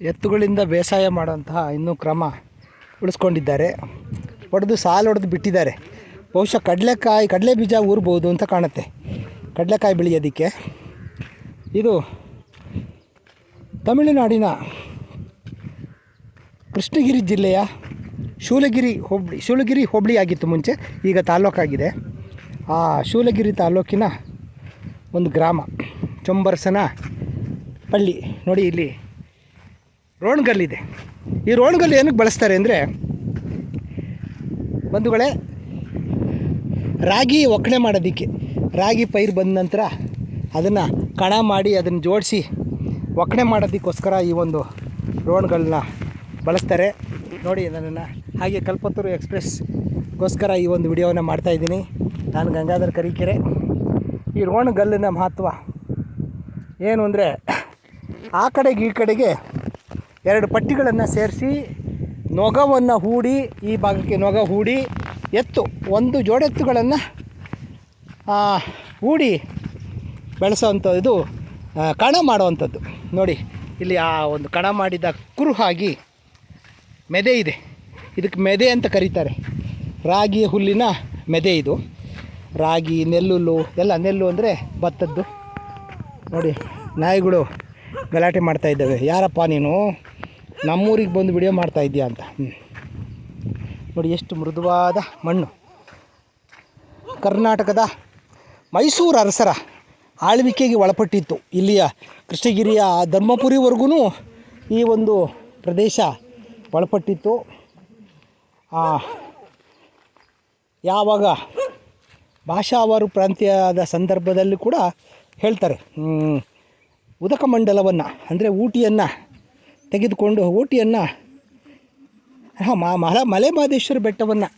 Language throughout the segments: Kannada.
ಎತ್ತುಗಳಿಂದ ಬೇಸಾಯ ಮಾಡುವಂತಹ ಇನ್ನೂ ಕ್ರಮ ಉಳಿಸ್ಕೊಂಡಿದ್ದಾರೆ. ಹೊಡೆದು ಸಾಲು ಹೊಡೆದು ಬಿಟ್ಟಿದ್ದಾರೆ. ಬಹುಶಃ ಕಡಲೆಕಾಯಿ, ಕಡಲೆ ಬೀಜ ಊರ್ಬೋದು ಅಂತ ಕಾಣುತ್ತೆ. ಕಡಲೆಕಾಯಿ ಬೆಳೆಯೋದಕ್ಕೆ. ಇದು ತಮಿಳುನಾಡಿನ ಕೃಷ್ಣಗಿರಿ ಜಿಲ್ಲೆಯ ಶೂಲಗಿರಿ ಹೋಬಳಿ ಶೂಲಗಿರಿ ಹೋಬಳಿ ಆಗಿತ್ತು ಮುಂಚೆ, ಈಗ ತಾಲೂಕಾಗಿದೆ ಆ ಶೂಲಗಿರಿ ತಾಲೂಕಿನ ಒಂದು ಗ್ರಾಮ ಚೊಂಬರ್ಸನ ಪಳ್ಳಿ ನೋಡಿ ಇಲ್ಲಿ ರೋಣ್ಗಲ್ಲಿದೆ. ಈ ರೋಣ್ಗಲ್ಲು ಏನಕ್ಕೆ ಬಳಸ್ತಾರೆ ಅಂದರೆ, ಬಂಧುಗಳೇ, ರಾಗಿ ಒಕ್ಕಣೆ ಮಾಡೋದಕ್ಕೆ. ರಾಗಿ ಪೈರು ಬಂದ ನಂತರ ಅದನ್ನು ಕಣ ಮಾಡಿ ಅದನ್ನು ಜೋಡಿಸಿ ಒಕ್ಕಣೆ ಮಾಡೋದಕ್ಕೋಸ್ಕರ ಈ ಒಂದು ರೋಣ್ಗಳನ್ನ ಬಳಸ್ತಾರೆ. ನೋಡಿ, ನನ್ನನ್ನು ಹಾಗೆ ಕಲ್ಪತ್ತೂರು ಎಕ್ಸ್ಪ್ರೆಸ್ಗೋಸ್ಕರ ಈ ಒಂದು ವಿಡಿಯೋನ ಮಾಡ್ತಾಯಿದ್ದೀನಿ ನಾನು ಗಂಗಾಧರ್ ಕರೀಕೆರೆ. ಈ ರೋಣಗಲ್ಲಿನ ಮಹತ್ವ ಏನು ಅಂದರೆ, ಆ ಕಡೆಗೆ ಈ ಕಡೆಗೆ ಎರಡು ಪಟ್ಟಿಗಳನ್ನು ಸೇರಿಸಿ ನೊಗವನ್ನು ಹೂಡಿ, ಈ ಭಾಗಕ್ಕೆ ನೊಗ ಹೂಡಿ, ಎತ್ತು, ಒಂದು ಜೋಡೆತ್ತುಗಳನ್ನು ಹೂಡಿ ಬೆಳೆಸೋವಂಥದ್ದು ಇದು ಕಣ ಮಾಡುವಂಥದ್ದು. ನೋಡಿ, ಇಲ್ಲಿ ಆ ಒಂದು ಕಣ ಮಾಡಿದ ಕುರುಹಾಗಿ ಮೆದೆ ಇದೆ. ಇದಕ್ಕೆ ಮೆದೆ ಅಂತ ಕರೀತಾರೆ. ರಾಗಿ ಹುಲ್ಲಿನ ಮೆದೆ ಇದು. ರಾಗಿ, ನೆಲ್ಲುಲ್ಲು, ಎಲ್ಲ ನೆಲ್ಲು ಅಂದರೆ ಭತ್ತದ್ದು. ನೋಡಿ, ನಾಯಿಗಳು ಗಲಾಟೆ ಮಾಡ್ತಾ ಇದ್ದಾವೆ. ಯಾರಪ್ಪ ನೀನು? ನಮ್ಮೂರಿಗೆ ಬಂದು ವಿಡಿಯೋ ಮಾಡ್ತಾ ಇದೆಯಾ ಅಂತ. ನೋಡಿ ಎಷ್ಟು ಮೃದುವಾದ ಮಣ್ಣು. ಕರ್ನಾಟಕದ ಮೈಸೂರು ಅರಸರ ಆಳ್ವಿಕೆಗೆ ಒಳಪಟ್ಟಿತ್ತು. ಇಲ್ಲಿಯ ಕೃಷ್ಣಗಿರಿಯ ಧರ್ಮಪುರಿವರೆಗೂ ಈ ಒಂದು ಪ್ರದೇಶ ಒಳಪಟ್ಟಿತ್ತು. ಯಾವಾಗ ಭಾಷಾವಾರು ಪ್ರಾಂತ್ಯದ ಸಂದರ್ಭದಲ್ಲಿ ಕೂಡ ಹೇಳ್ತಾರೆ. ಉದಕ ಮಂಡಲವನ್ನು ಅಂದರೆ ಊಟಿಯನ್ನು ತೆಗೆದುಕೊಂಡು ಊಟಿಯನ್ನು, ಹಾಂ ಮಲ ಮಲೆ ಮಹದೇಶ್ವರ ಬೆಟ್ಟವನ್ನು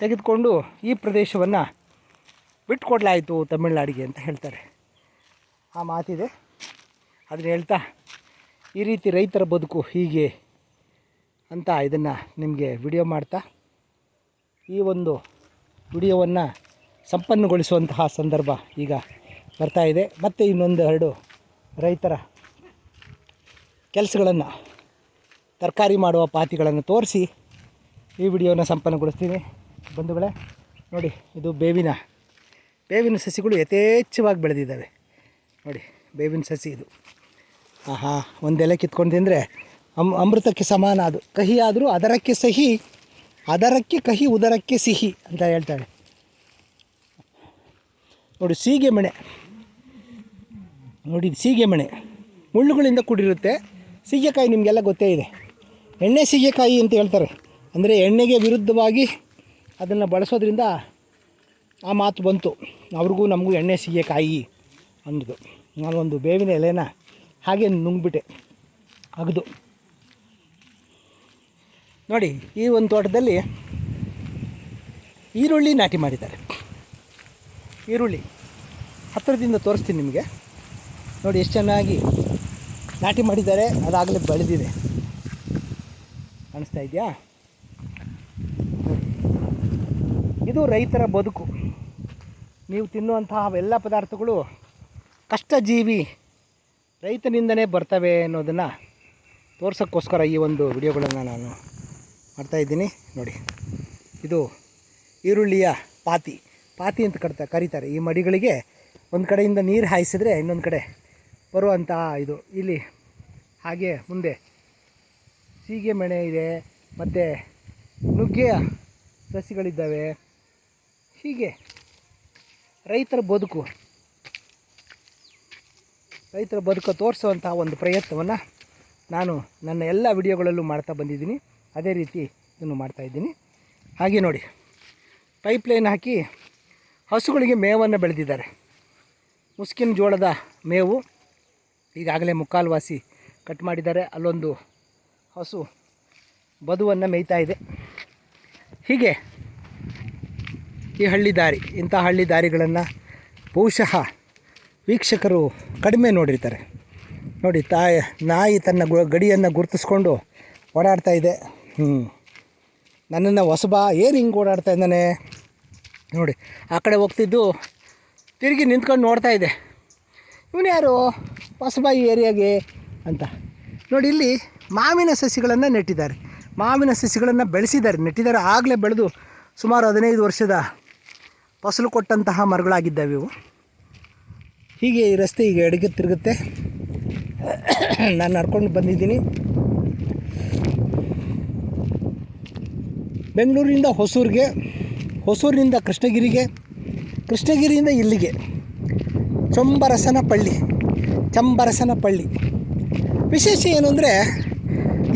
ತೆಗೆದುಕೊಂಡು ಈ ಪ್ರದೇಶವನ್ನು ಬಿಟ್ಕೊಡ್ಲಾಯಿತು ತಮಿಳ್ನಾಡಿಗೆ ಅಂತ ಹೇಳ್ತಾರೆ. ಆ ಮಾತಿದೆ. ಅದನ್ನ ಹೇಳ್ತಾ, ಈ ರೀತಿ ರೈತರ ಬದುಕು ಹೀಗೆ ಅಂತ ಇದನ್ನು ನಿಮಗೆ ವಿಡಿಯೋ ಮಾಡ್ತಾ, ಈ ಒಂದು ವಿಡಿಯೋವನ್ನು ಸಂಪನ್ನಗೊಳಿಸುವಂತಹ ಸಂದರ್ಭ ಈಗ ಬರ್ತಾ ಇದೆ. ಮತ್ತು ಇನ್ನೊಂದು ಎರಡು ರೈತರ ಕೆಲಸಗಳನ್ನು ತರಕಾರಿ ಮಾಡುವ ಪಾತಿಗಳನ್ನು ತೋರಿಸಿ ಈ ವಿಡಿಯೋನ ಸಂಪನ್ನಗೊಳಿಸ್ತೀನಿ. ಬಂಧುಗಳೇ, ನೋಡಿ, ಇದು ಬೇವಿನ ಬೇವಿನ ಸಸಿಗಳು ಯಥೇಚ್ಛವಾಗಿ ಬೆಳೆದಿದ್ದಾವೆ. ನೋಡಿ, ಬೇವಿನ ಸಸಿ ಇದು. ಆಹಾ ಒಂದೆಲೆ ಕಿತ್ಕೊಂಡು ತಿಂದರೆ ಅಮ್, ಅಮೃತಕ್ಕೆ ಸಮಾನ ಅದು. ಕಹಿ ಆದರೂ ಅದರಕ್ಕೆ ಸಹಿ, ಅದರಕ್ಕೆ ಕಹಿ, ಉದರಕ್ಕೆ ಸಿಹಿ ಅಂತ ಹೇಳ್ತಾಳೆ ನೋಡಿ ಸೀಗೆ ಮಣೆ ನೋಡಿ ಸೀಗೆ ಮಣೆ ಮುಳ್ಳುಗಳಿಂದ ಕೂಡಿರುತ್ತೆ. ಸೀಗೆಕಾಯಿ ನಿಮಗೆಲ್ಲ ಗೊತ್ತೇ ಇದೆ. ಎಣ್ಣೆ ಸೀಗೆಕಾಯಿ ಅಂತ ಹೇಳ್ತಾರೆ. ಅಂದರೆ ಎಣ್ಣೆಗೆ ವಿರುದ್ಧವಾಗಿ ಅದನ್ನು ಬಳಸೋದ್ರಿಂದ ಆ ಮಾತು ಬಂತು. ಅವ್ರಿಗೂ ನಮಗೂ ಎಣ್ಣೆ ಸೀಗೆಕಾಯಿ ನಾನು ಒಂದು ಬೇವಿನ ಎಲೆನ ಹಾಗೆ ನುಂಗ್ಬಿಟ್ಟೆ. ಅಗದು. ನೋಡಿ, ಈ ಒಂದು ತೋಟದಲ್ಲಿ ಈರುಳ್ಳಿ ನಾಟಿ ಮಾಡಿದ್ದಾರೆ. ಈರುಳ್ಳಿ ಹತ್ತಿರದಿಂದ ತೋರಿಸ್ತೀನಿ ನಿಮಗೆ. ನೋಡಿ, ಎಷ್ಟು ಚೆನ್ನಾಗಿ ನಾಟಿ ಮಾಡಿದ್ದಾರೆ, ಅದಾಗಲೇ ಬೆಳೆದಿದೆ. ಕಾಣಿಸ್ತಾ ಇದೆಯಾ? ಇದು ರೈತರ ಬದುಕು. ನೀವು ತಿನ್ನುವಂತಹ ಎಲ್ಲ ಪದಾರ್ಥಗಳು ಕಷ್ಟಜೀವಿ ರೈತನಿಂದನೇ ಬರ್ತವೆ ಅನ್ನೋದನ್ನು ತೋರ್ಸೋಕ್ಕೋಸ್ಕರ ಈ ಒಂದು ವಿಡಿಯೋಗಳನ್ನು ನಾನು ಮಾಡ್ತಾಯಿದ್ದೀನಿ ನೋಡಿ, ಇದು ಈರುಳ್ಳಿಯ ಪಾತಿ. ಪಾತಿ ಅಂತ ಕರ್ತಾ, ಕರೀತಾರೆ. ಈ ಮಡಿಗಳಿಗೆ ಒಂದು ಕಡೆಯಿಂದ ನೀರು ಹಾಯಿಸಿದ್ರೆ ಇನ್ನೊಂದು ಕಡೆ ಬರುವಂತಹ ಇದು. ಇಲ್ಲಿ ಹಾಗೆ ಮುಂದೆ. ಸೀಗೆ ಮಣೆ ಇದೆ, ಮತ್ತು ನುಗ್ಗೆಯ ಸಸಿಗಳಿದ್ದಾವೆ. ಹೀಗೆ ರೈತರ ಬದುಕು. ರೈತರ ಬದುಕು ತೋರಿಸುವಂತಹ ಒಂದು ಪ್ರಯತ್ನವನ್ನು ನಾನು ನನ್ನ ಎಲ್ಲ ವಿಡಿಯೋಗಳಲ್ಲೂ ಮಾಡ್ತಾ ಬಂದಿದ್ದೀನಿ. ಅದೇ ರೀತಿ ಇದನ್ನು ಮಾಡ್ತಾಯಿದ್ದೀನಿ ಹಾಗೆ ನೋಡಿ, ಪೈಪ್ ಲೈನ್ ಹಾಕಿ ಹಸುಗಳಿಗೆ ಮೇವನ್ನು ಬೆಳೆದಿದ್ದಾರೆ. ಮುಸ್ಕಿನ ಜೋಳದ ಮೇವು ಈಗಾಗಲೇ ಮುಕ್ಕಾಲ್ವಾಸಿ ಕಟ್ ಮಾಡಿದ್ದಾರೆ. ಅಲ್ಲೊಂದು ಹಸು ಬದುವನ್ನು ಮೇಯ್ತಾ ಇದೆ. ಹೀಗೆ ಈ ಹಳ್ಳಿ ದಾರಿ, ಇಂಥ ಹಳ್ಳಿ ದಾರಿಗಳನ್ನು ಬಹುಶಃ ವೀಕ್ಷಕರು ಕಡಿಮೆ ನೋಡಿರ್ತಾರೆ. ನೋಡಿ, ತಾಯಿ, ನಾಯಿ ತನ್ನ ಗಡಿಯನ್ನು ಗುರುತಿಸ್ಕೊಂಡು ಓಡಾಡ್ತಾ ಇದೆ. ಹ್ಞೂ ನನ್ನನ್ನು ಹೊಸಬಾ ಏನು ಹಿಂಗೆ ಓಡಾಡ್ತಾ ಇದ್ದಾನೆ? ನೋಡಿ, ಆ ಕಡೆ ಹೋಗ್ತಿದ್ದು ತಿರುಗಿ ನಿಂತ್ಕೊಂಡು ನೋಡ್ತಾ ಇದೆ. ಇವನು ಯಾರು? ಹೊಸಬಾ ಈ ಏರಿಯಾಗೆ? ಅಂತ. ನೋಡಿ, ಇಲ್ಲಿ ಮಾವಿನ ಸಸಿಗಳನ್ನು ನೆಟ್ಟಿದ್ದಾರೆ. ಮಾವಿನ ಸಸಿಗಳನ್ನು ಬೆಳೆಸಿದ್ದಾರೆ. ನೆಟ್ಟಿದ್ದಾರೆ. ಆಗಲೇ ಬೆಳೆದು ಸುಮಾರು ಹದಿನೈದು ವರ್ಷದ ಫಸಲು ಕೊಟ್ಟಂತಹ ಮರಗಳಾಗಿದ್ದಾವೆ ಇವು. ಹೀಗೆ ಈ ರಸ್ತೆ ಈಗ ಎಡಗೆ ತಿರುಗುತ್ತೆ. ನಾನು ನಡ್ಕೊಂಡು ಬಂದಿದ್ದೀನಿ. ಬೆಂಗಳೂರಿನಿಂದ ಹೊಸೂರಿಗೆ, ಹೊಸೂರಿನಿಂದ ಕೃಷ್ಣಗಿರಿಗೆ, ಕೃಷ್ಣಗಿರಿಯಿಂದ ಇಲ್ಲಿಗೆ. ಚಂಬರಸನ ಪಳ್ಳಿ ಚಂಬರಸನ ಪಳ್ಳಿ ವಿಶೇಷ ಏನು ಅಂದರೆ,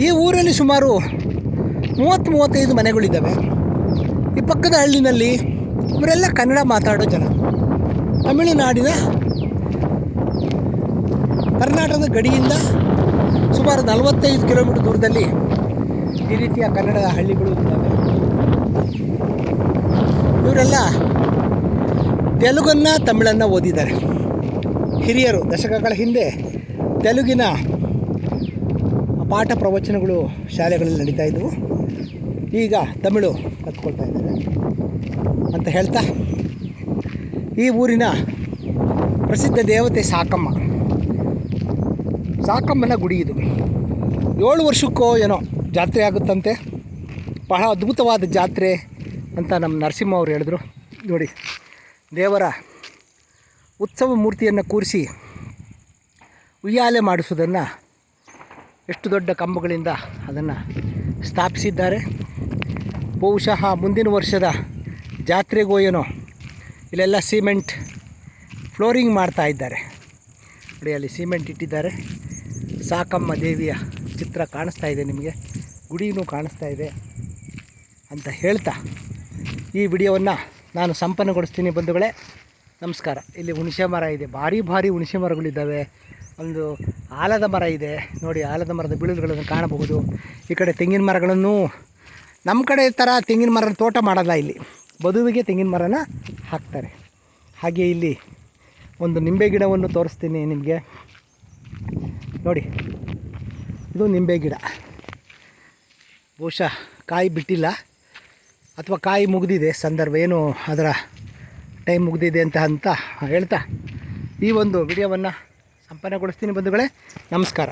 ಈ ಊರಲ್ಲಿ ಸುಮಾರು ಮೂವತ್ತು ಮೂವತ್ತೈದು ಮನೆಗಳಿದ್ದಾವೆ. ಈ ಪಕ್ಕದ ಹಳ್ಳಿನಲ್ಲಿ ಇವರೆಲ್ಲ ಕನ್ನಡ ಮಾತಾಡೋ ಜನ. ತಮಿಳುನಾಡಿನ ಕರ್ನಾಟಕದ ಗಡಿಯಿಂದ ಸುಮಾರು ನಲವತ್ತೈದು ಕಿಲೋಮೀಟರ್ ದೂರದಲ್ಲಿ ಈ ರೀತಿಯ ಕನ್ನಡದ ಹಳ್ಳಿಗಳು ಇದ್ದಾವೆ. ಇವರೆಲ್ಲ ತೆಲುಗನ್ನು ತಮಿಳನ್ನು ಓದಿದ್ದಾರೆ. ಹಿರಿಯರು, ದಶಕಗಳ ಹಿಂದೆ ತೆಲುಗಿನ ಪಾಠ ಪ್ರವಚನಗಳು ಶಾಲೆಗಳಲ್ಲಿ ನಡೀತಾ ಇದ್ದವು ಈಗ ತಮಿಳು ಕತ್ಕೊಳ್ತಾ ಇದ್ದಾರೆ ಅಂತ ಹೇಳ್ತಾ, ಈ ಊರಿನ ಪ್ರಸಿದ್ಧ ದೇವತೆ ಸಾಕಮ್ಮ. ಸಾಕಮ್ಮನ ಗುಡಿ ಇದು. ಏಳು ವರ್ಷಕ್ಕೋ ಏನೋ ಜಾತ್ರೆ ಆಗುತ್ತಂತೆ. ಬಹಳ ಅದ್ಭುತವಾದ ಜಾತ್ರೆ ಅಂತ ನಮ್ಮ ನರಸಿಂಹ ಅವರು ಹೇಳಿದ್ರು. ನೋಡಿ, ದೇವರ ಉತ್ಸವ ಮೂರ್ತಿಯನ್ನು ಕೂರಿಸಿ ಉಯ್ಯಾಲೆ ಮಾಡಿಸೋದನ್ನು ಎಷ್ಟು ದೊಡ್ಡ ಕಂಬಗಳಿಂದ ಅದನ್ನು ಸ್ಥಾಪಿಸಿದ್ದಾರೆ. ಬಹುಶಃ ಮುಂದಿನ ವರ್ಷದ ಜಾತ್ರೆಗೋ ಏನೋ ಇಲ್ಲೆಲ್ಲ ಸಿಮೆಂಟ್ ಫ್ಲೋರಿಂಗ್ ಮಾಡ್ತಾ ಇದ್ದಾರೆ. ನೋಡಿ, ಅಲ್ಲಿ ಸಿಮೆಂಟ್ ಇಟ್ಟಿದ್ದಾರೆ. ಸಾಕಮ್ಮ ದೇವಿಯ ಚಿತ್ರ ಕಾಣಿಸ್ತಾ ಇದೆ ನಿಮಗೆ. ಗುಡಿನೂ ಕಾಣಿಸ್ತಾ ಇದೆ ಅಂತ ಹೇಳ್ತಾ ಈ ವಿಡಿಯೋವನ್ನು ನಾನು ಸಂಪನ್ನಗೊಳಿಸ್ತೀನಿ ಬಂಧುಗಳೇ. ನಮಸ್ಕಾರ. ಇಲ್ಲಿ ಹುಣಸೆ ಮರ ಇದೆ. ಭಾರಿ ಭಾರಿ ಹುಣಸೆ ಮರಗಳಿದ್ದಾವೆ. ಒಂದು ಆಲದ ಮರ ಇದೆ. ನೋಡಿ, ಆಲದ ಮರದ ಬಿಳುಗಳನ್ನು ಕಾಣಬಹುದು. ಈ ಕಡೆ ತೆಂಗಿನ ಮರಗಳನ್ನು ನಮ್ಮ ಕಡೆ ಥರ ತೆಂಗಿನ ಮರದ ತೋಟ ಮಾಡಲ್ಲ ಇಲ್ಲಿ. ಬದುವಿಗೆ ತೆಂಗಿನ ಮರನ ಹಾಕ್ತಾರೆ. ಹಾಗೆ ಇಲ್ಲಿ ಒಂದು ನಿಂಬೆ ಗಿಡವನ್ನು ತೋರಿಸ್ತೀನಿ ನಿಮಗೆ. ನೋಡಿ, ಇದು ನಿಂಬೆ ಗಿಡ. ಬಹುಶಃ ಕಾಯಿ ಬಿಟ್ಟಿಲ್ಲ ಅಥವಾ ಕಾಯಿ ಮುಗಿದಿದೆ, ಸಂದರ್ಭ ಏನು ಅದರ ಟೈಮ್ ಮುಗಿದಿದೆ ಅಂತ ಅಂತ ಹೇಳ್ತಾ ಈ ಒಂದು ವಿಡಿಯೋವನ್ನು ಸಂಪನ್ನಗೊಳಿಸ್ತೀನಿ ಬಂಧುಗಳೇ ನಮಸ್ಕಾರ.